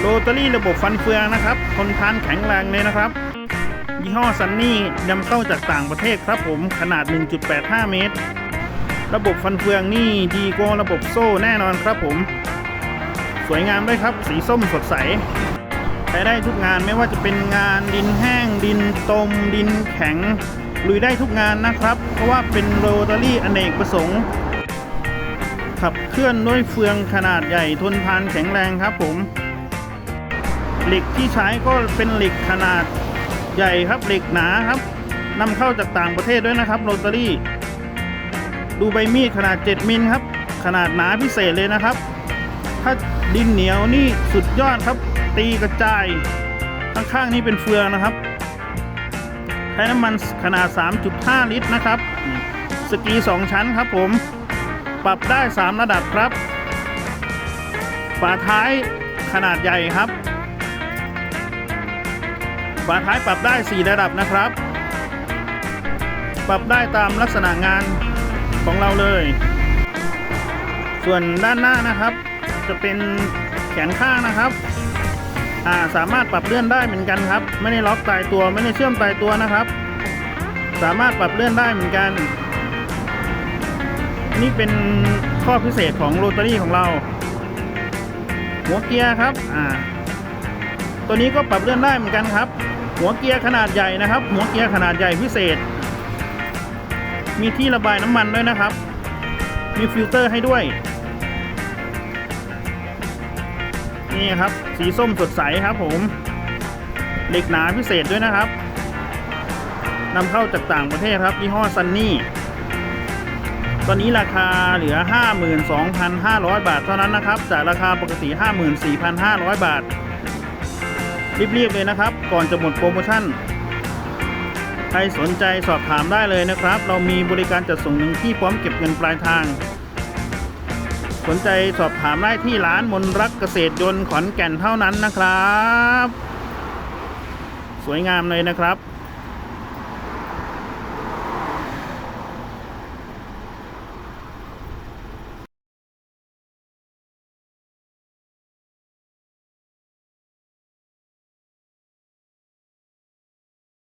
โรตารี่ระบบฟันเฟืองนะครับทนทานแข็งแรงเลยนะครับ ยี่ห้อซันนี่นำเข้าจากต่างประเทศครับผมขนาด 1.85 เมตร ระบบฟันเฟืองนี่ดีกว่าระบบโซ่แน่นอนครับผม สวยงามด้วยครับสีส้มสดใสใช้ได้ทุกงานไม่ว่าจะเป็นงานดินแห้งดินตม ดินแข็งลุยได้ทุกงานนะครับ เพราะว่าเป็นโรตารี่อเนกประสงค์ขับเคลื่อนด้วยเฟืองขนาดใหญ่ทนทานแข็งแรงครับผม เหล็กที่ใช้ก็เป็นเหล็กขนาดใหญ่ครับเหล็กหนาครับนำเข้าจากต่างประเทศด้วยนะครับโรตารี่ ดูใบมีดขนาด 7 มิลครับ ขนาดหนาพิเศษเลยนะครับ ถ้าดินเหนียวนี่สุดยอดครับ ตีกระจาย ข้างๆนี่เป็นเฟืองนะครับ ใช้น้ำมันขนาด 3.5 ลิตรนะครับนี่สกี 2 ชั้นครับผม ปรับได้ 3 ระดับครับ ฝาท้ายขนาดใหญ่ครับ ฝาท้ายปรับได้ 4 ระดับนะครับ ปรับได้ตามลักษณะงานของเราเลย ส่วนด้านหน้านะครับ จะเป็นแขนข้างนะครับาสามารถปรับเลื่อนได้เหมือนกันครับ ไม่ได้ล็อกตายตัวไม่ได้เชื่อมตายตัวนะครับ สามารถปรับเลื่อนได้เหมือนกัน นี่เป็นข้อพิเศษของโรตารี่ของเรา หัวเกียร์ครับ อ่า ตัวนี้ก็ปรับเลื่อนได้เหมือนกันครับ หัวเกียร์ขนาดใหญ่นะครับ หัวเกียร์ขนาดใหญ่พิเศษ มีที่ระบายน้ำมันด้วยนะครับ มีฟิลเตอร์ให้ด้วย นี่ครับ สีส้มสดใสครับผมเหล็กหนาพิเศษด้วยนะครับนำเข้าจากต่างประเทศครับยี่ห้อซันนี่ตอนนี้ราคาเหลือ 52,500 บาทเท่านั้นนะครับ จากราคาปกติ 54,500 บาท รีบๆเลยนะครับ ก่อนจะหมดโปรโมชั่น ใครสนใจสอบถามได้เลยนะครับ เรามีบริการจัดส่งหนึ่งที่พร้อมเก็บเงินปลายทาง สนใจสอบถามได้ที่ร้านมนรักเกษตรยนต์ขอนแก่นเท่านั้นนะครับ สวยงามเลยนะครับ